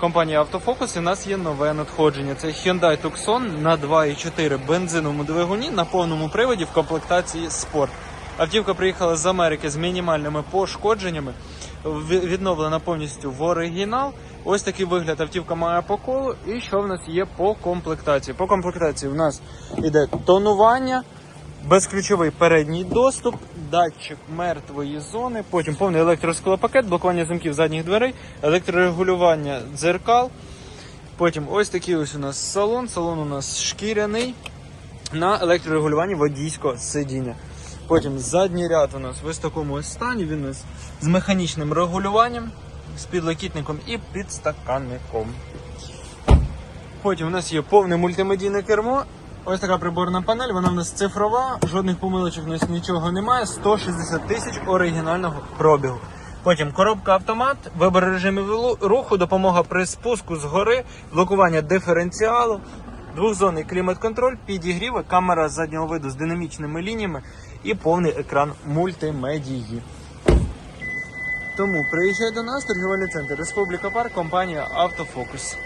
компанії Автофокус у нас є нове надходження. Це Hyundai Tucson на 2,4 бензиновому двигуні на повному приводі в комплектації спорт. Автівка приїхала з Америки з мінімальними пошкодженнями, відновлена повністю в оригінал. Ось такий вигляд автівка має по колу. І що в нас є по комплектації? По комплектації в нас іде тонування, безключовий передній доступ, датчик мертвої зони, потім повний електросклопакет, блокування замків задніх дверей, електрорегулювання дзеркал. Потім ось такий ось у нас салон. Салон у нас шкіряний на електрорегулюванні водійського сидіння. Потім задній ряд у нас в ось такому ось стані. Він у з механічним регулюванням, з підлокітником і підстаканником. Потім у нас є повне мультимедійне кермо. Ось така приборна панель, вона в нас цифрова, жодних помилочок нічого немає. 160 тисяч оригінального пробігу. Потім коробка автомат, вибір режимів руху, допомога при спуску з гори, блокування диференціалу, двохзонний клімат-контроль, підігріви, камера заднього виду з динамічними лініями і повний екран мультимедії. Тому приїжджай до нас, торгівельний центр Республіка Парк, компанія Автофокус.